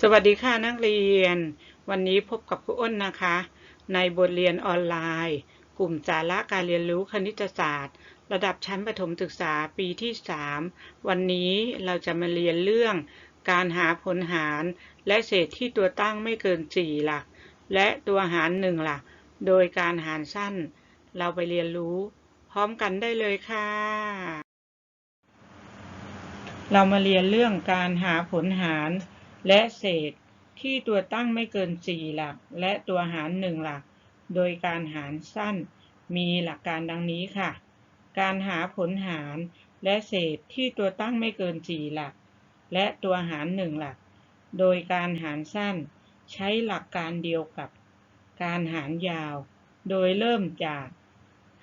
สวัสดีค่ะนักเรียน วันนี้พบกับครูอ้นนะคะ ในบทเรียนออนไลน์ กลุ่มสาระการเรียนรู้คณิตศาสตร์ ระดับชั้นประถมศึกษาปีที่ 3 วันนี้เราจะมาเรียนเรื่อง การหาผลหาร และเศษที่ตัวตั้งไม่เกิน 4 หลัก และตัวหาร 1 หลัก โดยการหารสั้น เราไปเรียนรู้ พร้อมกันได้เลยค่ะ เรามาเรียนเรื่องการหาผลหาร และเศษที่ตัวตั้งไม่เกิน 4 หลัก และตัวหาร 1 หลัก โดยการหารสั้นมีหลักการดังนี้ค่ะ การหาผลหารและเศษที่ตัวตั้งไม่เกิน 4 หลัก และตัวหาร 1 หลัก โดยการหารสั้น ใช้หลักการเดียวกับ การหารยาว โดยเริ่มจาก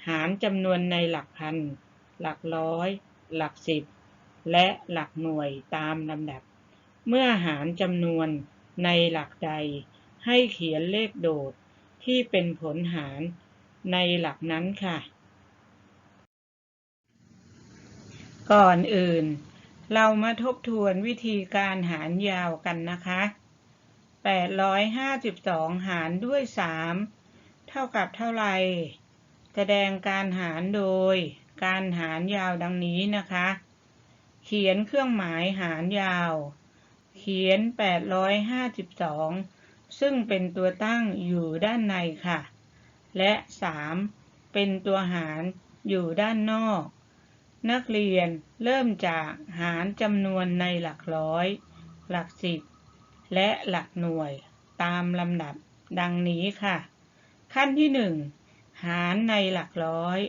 หารจำนวนในหลักพัน หลักร้อย หลักสิบ และหลักหน่วยตามลำดับ เมื่อหารจำนวนในหลักใด ให้เขียนเลขโดดที่เป็นผลหารในหลักนั้นค่ะ ก่อนอื่น เรามาทบทวนวิธีการหารยาวกันนะคะ 852 หารด้วย 3 เท่ากับเท่าไหร่แสดงการหารโดย การหารยาวดังนี้นะคะ เขียนเครื่องหมายหารยาว เขียน 852 ซึ่งเป็นตัวตั้งอยู่ด้านในค่ะ และ 3 เป็นตัวหารอยู่ด้านนอก นักเรียนเริ่มจากหารจำนวนในหลักร้อย หลักสิบ และหลักหน่วยตามลำดับดังนี้ค่ะ ขั้นที่ 1 หารในหลักร้อย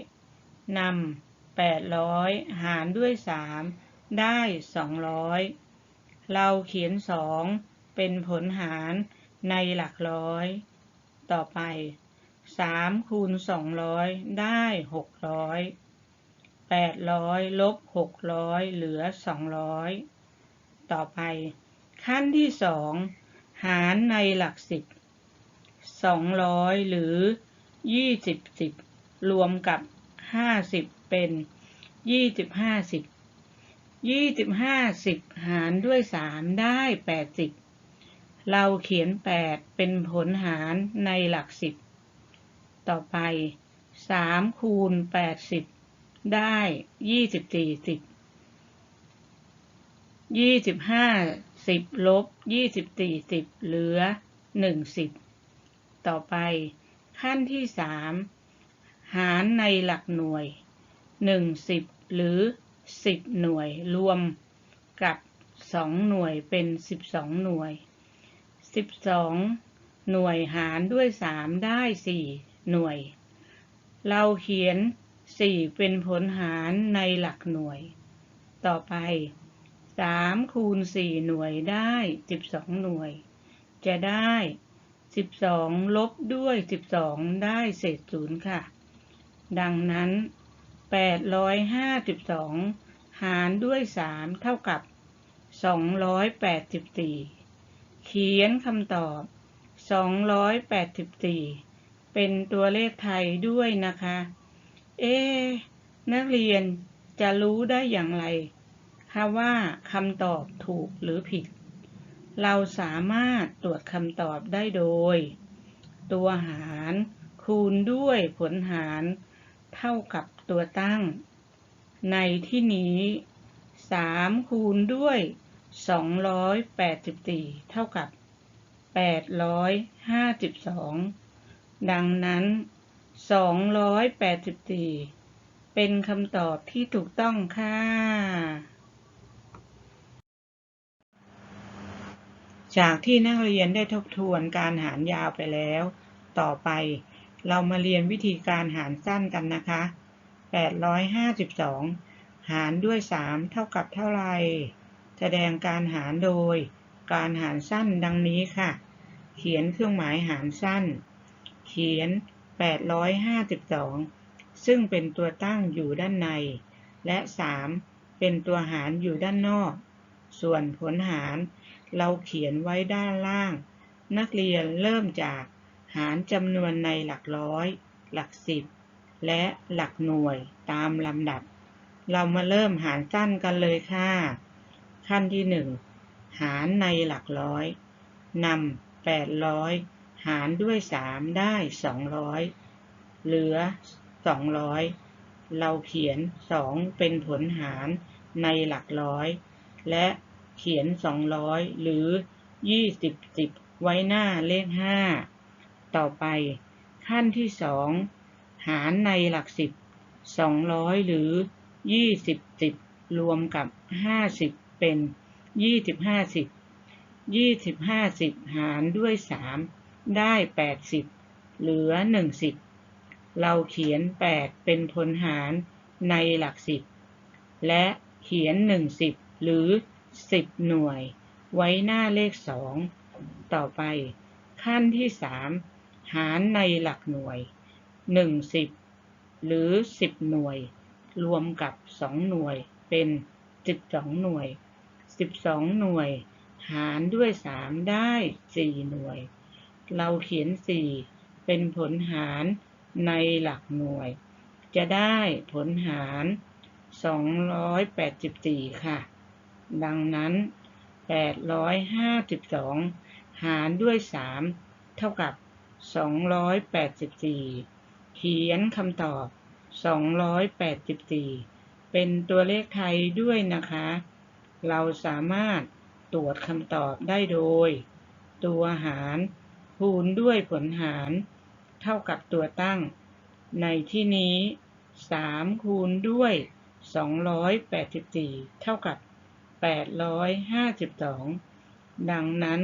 นำ800 หารด้วย 3 ได้ 200 เราเขียน2เป็นผลหารในหลักร้อย ต่อไป3คูณ200ได้600 800ลบ600เหลือ200ต่อไป ขั้นที่2หารในหลักสิบ200หรือ20สิบรวมกับ50เป็น25สิบ25สิบ 25สิบหารด้วย3ได้80เราเขียน8เป็นผลหารในหลักสิบต่อไป3คูณ80ได้24สิบ25สิบลบ24สิบเหลือ1สิบต่อไปขั้นที่3หารในหลักหน่วย1สิบหรือ 10หน่วยรวมกับ2หน่วยเป็น12หน่วย12หน่วยหารด้วย3ได้4หน่วย เราเขียน4เป็นผลหารในหลักหน่วย ต่อไป3คูณ4หน่วยได้12หน่วย จะได้12ลบด้วย12ได้เศษศูนย์ค่ะ ดังนั้น852หา หารด้วย 3 เท่ากับ 284 เขียนคำตอบ 284 เป็นตัวเลขไทยด้วยนะคะ เอ๊ะนักเรียนจะรู้ได้อย่างไรคะว่าคำตอบถูกหรือผิด เราสามารถตรวจคำตอบได้โดย ตัวหารคูณด้วยผลหาร เท่ากับตัวตั้ง ในที่นี้3คูณด้วย 284 เท่ากับ 852 ดังนั้น 284 เป็นคำตอบที่ถูกต้องค่ะ จากที่นักเรียนได้ทบทวนการหารยาวไปแล้ว ต่อไปเรามาเรียนวิธีการหารสั้นกันนะคะ 852 หารด้วย 3 เท่ากับเท่าไร แสดงการหารโดย การหารสั้นดังนี้ค่ะ เขียนเครื่องหมายหารสั้น เขียน 852 ซึ่งเป็นตัวตั้งอยู่ด้านใน และ 3 เป็นตัวหารอยู่ด้านนอก ส่วนผลหารเราเขียนไว้ด้านล่าง นักเรียนเริ่มจากหารจำนวนในหลักร้อย หลักสิบ และหลักหน่วยตามลำดับ เรามาเริ่มหารสั้นกันเลยค่ะ ขั้นที่หนึ่งหารในหลักร้อยนำแปดร้อยหารด้วยสามได้สองร้อยเหลือสองร้อยเราเขียนสองเป็นผลหารในหลักร้อย และเขียนสองร้อยหรือยี่สิบสิบไว้หน้าเลขห้าต่อไป ขั้นที่สอง หารในหลักสิบสองร้อยหรือยี่สิบสิบรวมกับห้าสิบเป็นยี่สิบห้าสิบยี่สิบห้าสิบหารด้วยสามได้แปดสิบเหลือหนึ่งสิบเราเขียนแปดเป็นพลหารในหลักสิบและเขียนหนึ่งสิบหรือสิบหน่วย ไว้หน้าเลขสองต่อไป ขั้นที่สามหารในหลักหน่วย หนึ่งสิบหรือสิบหน่วย รวมกับสองหน่วยเป็นสิบสองหน่วยสิบสองหน่วย หารด้วยสามได้สี่หน่วย เราเขียนสี่เป็นผลหารในหลักหน่วย จะได้ผลหาร284ค่ะ ดังนั้น852หารด้วย3เท่ากับ284 เขียนคำตอบ 284 เป็นตัวเลขไทยด้วยนะคะ เราสามารถตรวจคำตอบได้โดย ตัวหารคูณด้วยผลหาร เท่ากับตัวตั้ง ในที่นี้ 3 คูณด้วย 284 เท่ากับ 852 ดังนั้น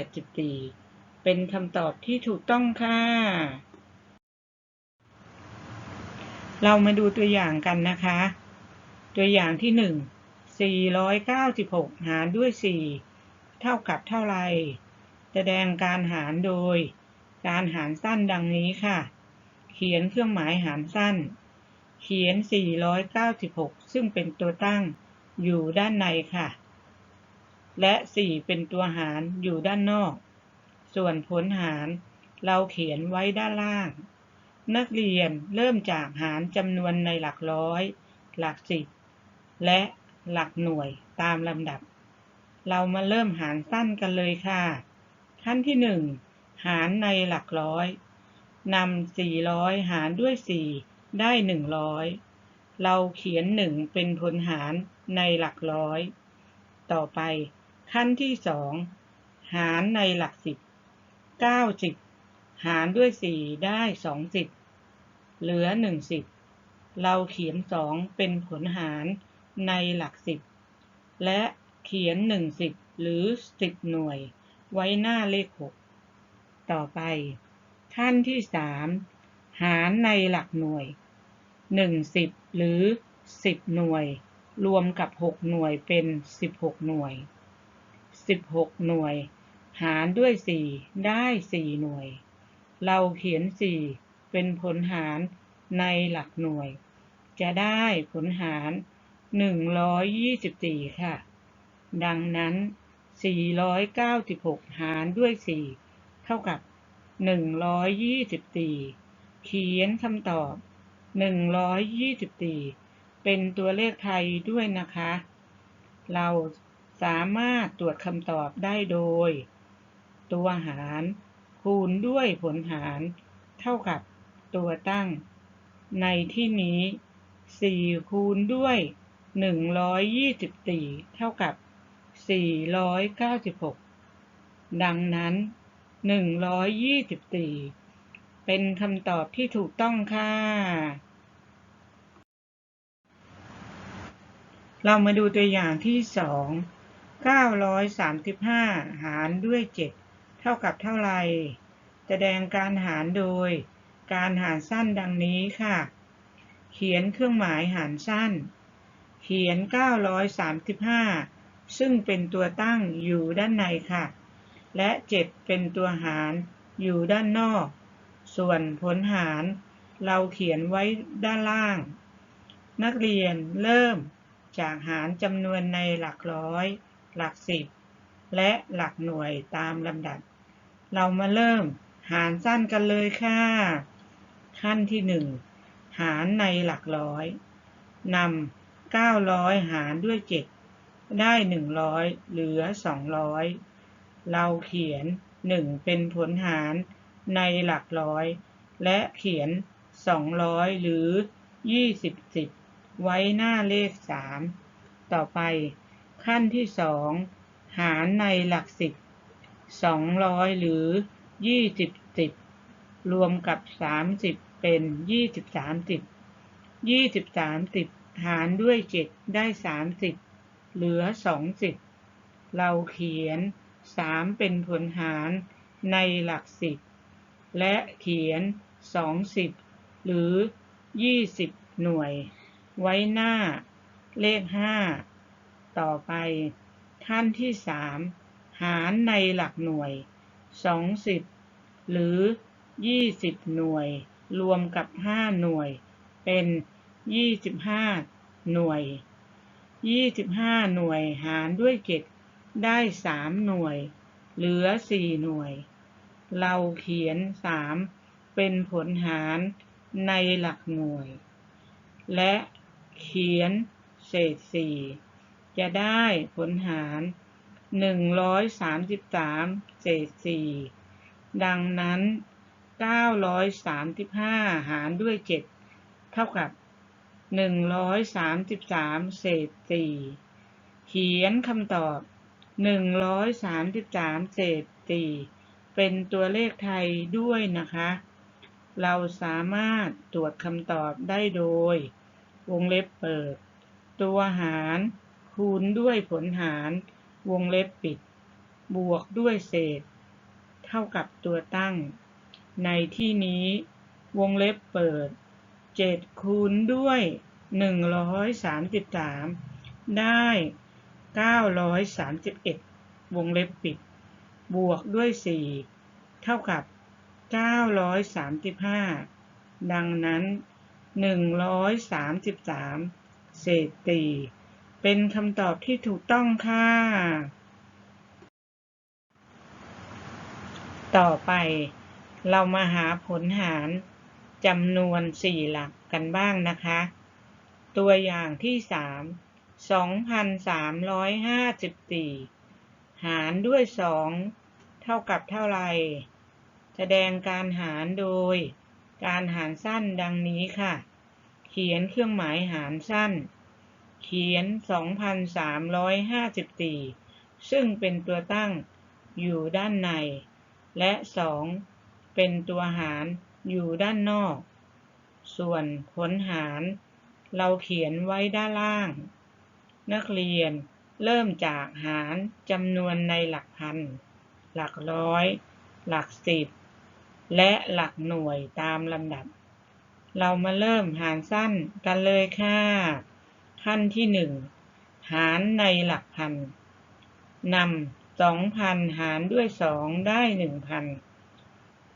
284 เป็นคำตอบที่ถูกต้องค่ะ เรามาดูตัวอย่างกันนะคะ ตัวอย่างที่1 496 หารด้วย 4 เท่ากับเท่าไร แสดงการหารโดย การหารสั้นดังนี้ค่ะ เขียนเครื่องหมายหารสั้น เขียน 496 ซึ่งเป็นตัวตั้งอยู่ด้านในค่ะ และ 4 เป็นตัวหารอยู่ด้านนอก ส่วนผลหารเราเขียนไว้ด้านล่าง นักเรียนเริ่มจากหารจำนวนในหลักร้อย หลักสิบ และหลักหน่วยตามลำดับ เรามาเริ่มหารสั้นกันเลยค่ะ ขั้นที่หนึ่งหารในหลักร้อยนำสี่ร้อยหารด้วยสี่ได้หนึ่งร้อยเราเขียนหนึ่งเป็นผลหารในหลักร้อย ต่อไปขั้นที่สองหารในหลักสิบเก้าสิบ หารด้วยสี่ได้สองสิบเหลือหนึ่งสิบเราเขียนสองเป็นผลหารในหลักสิบและเขียนหนึ่งสิบหรือสิบหน่วย ไว้หน้าเลขหกต่อไปขั้นที่สามหารในหลักหน่วยหนึ่งสิบหรือสิบหน่วย รวมกับหกหน่วยเป็นสิบหกหน่วยสิบหกหน่วย หารด้วยสี่ได้สี่หน่วย เราเขียนสี่เป็นผลหารในหลักหน่วย จะได้ผลหารหนึ่งร้อยยี่สิบสี่ค่ะ ดังนั้นสี่ร้อยเก้าสิบหารด้วยสี่เท่ากับหนึ่งร้อยยี่สิบสี่เขียนคำตอบหนึ่งร้อยยี่สิบสี่เป็นตัวเลขไทยด้วยนะคะ เราสามารถตรวจคำตอบได้โดย ตัวหาร คูณด้วยผลหารเท่ากับตัวตั้ง ในที่นี้ 4 คูณด้วย 124 เท่ากับ 496 ดังนั้น 124 เป็นคำตอบที่ถูกต้องค่ะ เรามาดูตัวอย่างที่สอง935 หารด้วย 7 เท่ากับเท่าไหร่แสดงการหารโดย การหารสั้นดังนี้ค่ะ เขียนเครื่องหมายหารสั้น เขียน 935 ซึ่งเป็นตัวตั้งอยู่ด้านในค่ะ และ 7 เป็นตัวหารอยู่ด้านนอก ส่วนผลหารเราเขียนไว้ด้านล่าง นักเรียนเริ่มจากหารจำนวนในหลักร้อย หลักสิบ และหลักหน่วยตามลำดับ เรามาเริ่มหารสั้นกันเลยค่ะ ขั้นที่หนึ่งหารในหลักร้อยนำ900หารด้วย7ได้100เหลือ200เราเขียน1เป็นผลหารในหลักร้อย และเขียน200หรือ20สิบไว้หน้าเลข3ต่อไปขั้นที่2หารในหลักสิบ 200หรือ20สิบรวมกับ30เป็น23สิบ23สิบหารด้วย7ได้30เหลือ2สิบเราเขียน3เป็นผลหารในหลักสิบและเขียน20หรือ20หน่วย ไว้หน้าเลข5ต่อไปขั้นที่3 หารในหลักหน่วย 20 หรือ 20 หน่วย รวมกับ 5 หน่วย เป็น 25 หน่วย 25 หน่วยหารด้วย 7 ได้ 3 หน่วย เหลือ 4 หน่วย เราเขียน 3 เป็นผลหารในหลักหน่วย และเขียนเศษ 4 จะได้ผลหาร 133เศษ4ดังนั้น935หารด้วย7เท่ากับ133เศษ4เขียนคำตอบ133เศษ4เป็นตัวเลขไทยด้วยนะคะ เราสามารถตรวจคำตอบได้โดย วงเล็บเปิด ตัวหารคูณด้วยผลหาร วงเล็บปิด บวกด้วยเศษ เท่ากับตัวตั้ง ในที่นี้วงเล็บเปิด 7 คูณด้วย 133 ได้ 931 วงเล็บปิด บวกด้วย 4 เท่ากับ 935 ดังนั้น 133 เศษตี เป็นคำตอบที่ถูกต้องค่ะ ต่อไปเรามาหาผลหารจำนวน4หลักกันบ้างนะคะ ตัวอย่างที่3 2,354หารด้วย2เท่ากับเท่าไหร่แสดงการหารโดย การหารสั้นดังนี้ค่ะ เขียนเครื่องหมายหารสั้น เขียน 2,354 ซึ่งเป็นตัวตั้งอยู่ด้านใน และ 2 เป็นตัวหารอยู่ด้านนอก ส่วนผลหารเราเขียนไว้ด้านล่าง นักเรียนเริ่มจากหารจำนวนในหลักพัน หลักร้อย หลักสิบ และหลักหน่วยตามลำดับ เรามาเริ่มหารสั้นกันเลยค่ะ ขั้นที่หนึ่งหารในหลักพันนำสองพันหารด้วยสองได้หนึ่งพัน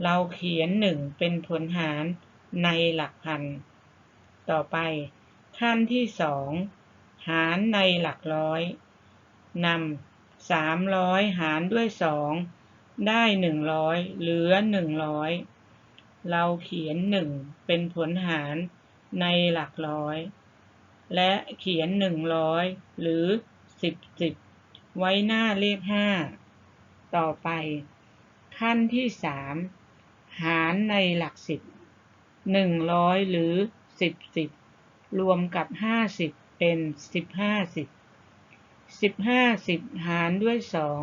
เราเขียนหนึ่งเป็นผลหารในหลักพัน ต่อไปขั้นที่สองหารในหลักร้อยนำสามร้อยหารด้วยสองได้หนึ่งร้อยเหลือหนึ่งร้อยเราเขียนหนึ่งเป็นผลหารในหลักร้อย และเขียนหนึ่งร้อยหรือสิบสิบไว้หน้าเลขห้าต่อไป ขั้นที่สามหารในหลักสิบหนึ่งร้อยหรือสิบสิบรวมกับห้าสิบเป็นสิบห้าสิบสิบห้าสิบหารด้วยสอง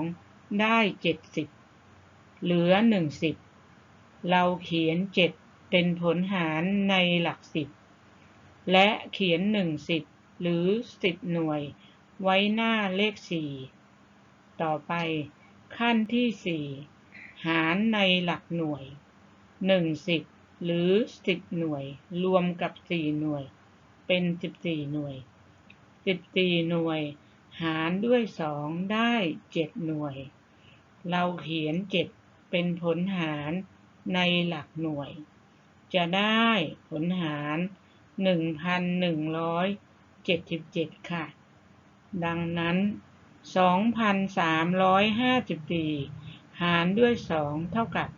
ได้เจ็ดสิบเหลือหนึ่งสิบเราเขียนเจ็ดเป็นผลหารในหลักสิบ และเขียนหนึ่งสิบหรือสิบหน่วย ไว้หน้าเลขสี่ต่อไปขั้นที่สี่หารในหลักหน่วยหนึ่งสิบหรือสิบหน่วย รวมกับสี่หน่วย เป็นสิบสี่หน่วยสิบสี่หน่วย หารด้วยสองได้เจ็ดหน่วย เราเขียนเจ็ดเป็นผลหารในหลักหน่วย จะได้ผลหาร หนึ่งพันหนึ่งร้อยเจ็ดสิบเจ็ดค่ะ ดังนั้นสองพันสามร้อยห้าสิบสี่หารด้วยสองเท่ากับ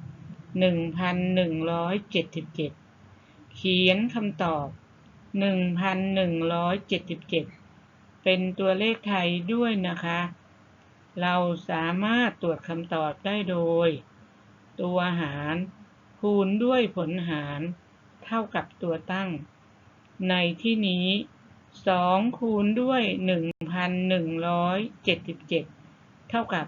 หนึ่งพันหนึ่งร้อยเจ็ดสิบเจ็ดเขียนคำตอบหนึ่งพันหนึ่งร้อยเจ็ดสิบเจ็ดเป็นตัวเลขไทยด้วยนะคะ เราสามารถตรวจคำตอบได้โดย ตัวหารคูณด้วยผลหารเท่ากับตัวตั้ง ในที่นี้2คูณด้วย1,177เท่ากับ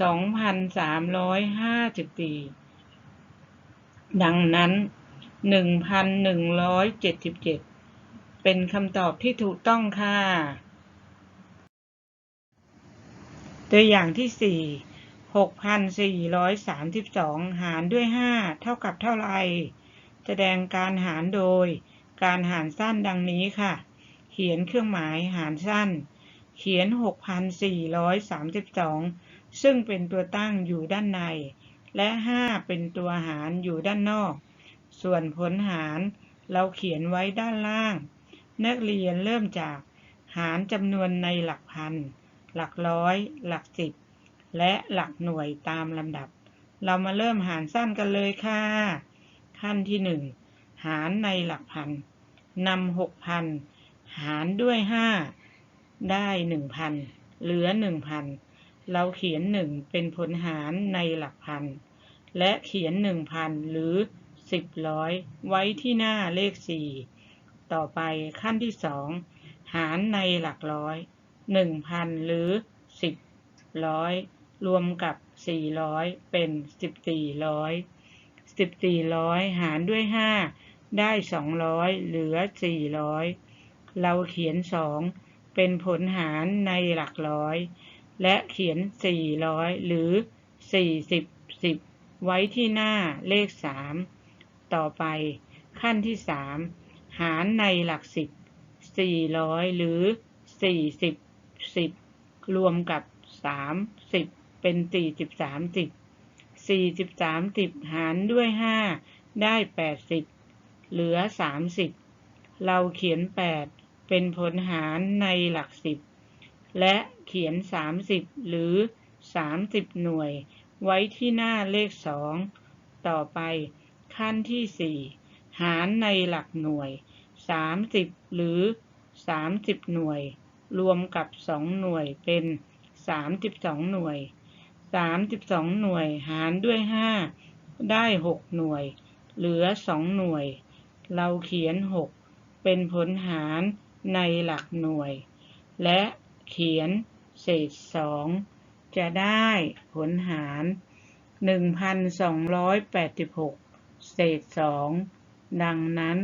2,354ดังนั้น1,177เป็นคำตอบที่ถูกต้องค่ะ ตัวอย่างที่4 6,432หารด้วย5เท่ากับเท่าไร แสดงการหารโดย การหารสั้นดังนี้ค่ะ เขียนเครื่องหมายหารสั้น เขียน 6,432 ซึ่งเป็นตัวตั้งอยู่ด้านใน และ 5 เป็นตัวหารอยู่ด้านนอก ส่วนผลหารเราเขียนไว้ด้านล่าง นักเรียนเริ่มจากหารจำนวนในหลักพัน หลักร้อย หลักสิบ และหลักหน่วยตามลำดับ เรามาเริ่มหารสั้นกันเลยค่ะ ขั้นที่หนึ่ง หารในหลักพันนำหกพันหารด้วยห้าได้หนึ่งพันเหลือหนึ่งพันเราเขียนหนึ่งเป็นผลหารในหลักพัน และเขียนหนึ่งพันหรือสิบร้อยไว้ที่หน้าเลขสี่ต่อไปขั้นที่สองหารในหลักร้อยหนึ่งพันหรือสิบร้อยรวมกับสี่ร้อยเป็นสิบสี่ร้อยสิบสี่ร้อยหารด้วยห้า ได้สองร้อยเหลือสี่ร้อยเราเขียนสองเป็นผลหารในหลักร้อย และเขียนสี่ร้อยหรือสี่สิบสิบไว้ที่หน้าเลขสามต่อไปขั้นที่สามหารในหลักสิบสี่ร้อยหรือสี่สิบสิบรวมกับสามสิบเป็นสี่สิบสามสิบสี่สิบสามสิบหารด้วยห้าได้แปดสิบ เหลือสามสิบเราเขียนแปดเป็นผลหารในหลักสิบและเขียนสามสิบหรือสามสิบหน่วย ไว้ที่หน้าเลขสองต่อไปขั้นที่สี่หารในหลักหน่วยสามสิบหรือสามสิบหน่วย รวมกับสองหน่วยเป็นสามสิบสองหน่วยสามสิบสองหน่วยหารด้วยห้าได้หกหน่วย เหลือสองหน่วย เราเขียนหกเป็นผลหารในหลักหน่วย และเขียนเศษสองจะได้ผลหาร 1,286 เศษสองดังนั้น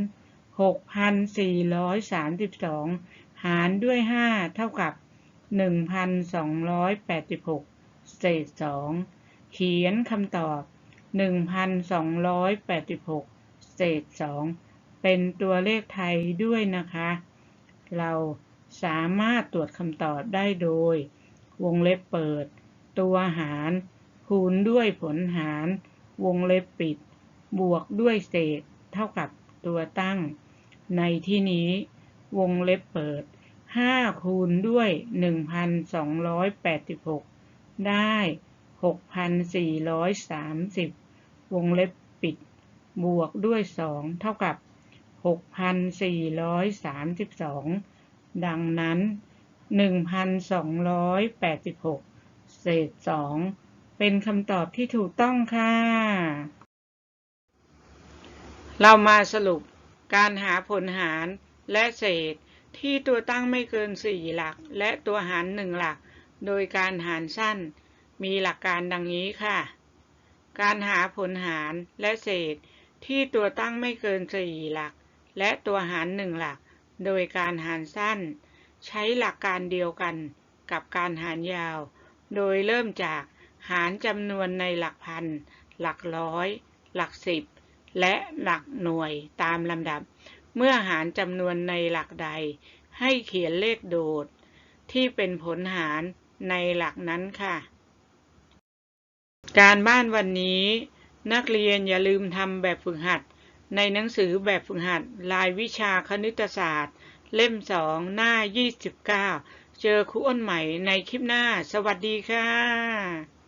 6,432 หารด้วย 5 เท่ากับ 1,286 เศษสองเขียนคำตอบ 1,286 เศษสอง เป็นตัวเลขไทยด้วยนะคะ เราสามารถตรวจคำตอบได้โดย วงเล็บเปิด ตัวหารคูณด้วยผลหาร วงเล็บปิด บวกด้วยเศษ เท่ากับตัวตั้ง ในที่นี้ วงเล็บเปิด 5 คูณด้วย 1,286 ได้ 6,430 วงเล็บปิด บวกด้วย 2 เท่ากับ 6,432 ดังนั้น 1,286 เศษ 2 เป็นคำตอบที่ถูกต้องค่ะ เรามาสรุปการหาผลหารและเศษที่ตัวตั้งไม่เกิน 4 หลัก และตัวหาร 1 หลัก โดยการหารสั้น มีหลักการดังนี้ค่ะ การหาผลหารและเศษที่ตัวตั้งไม่เกิน 4 หลัก และตัวหาร1หลัก โดยการหารสั้น ใช้หลักการเดียวกันกับการหารยาว โดยเริ่มจากหารจำนวนในหลักพัน หลักร้อย หลักสิบ และหลักหน่วยตามลำดับ เมื่อหารจำนวนในหลักใด ให้เขียนเลขโดด ที่เป็นผลหารในหลักนั้นค่ะ การบ้านวันนี้ นักเรียนอย่าลืมทำแบบฝึกหัด ในหนังสือแบบฝึกหัดรายวิชาคณิตศาสตร์ เล่มสองหน้า 29 เจอครูอ้นใหม่ในคลิปหน้า สวัสดีค่ะ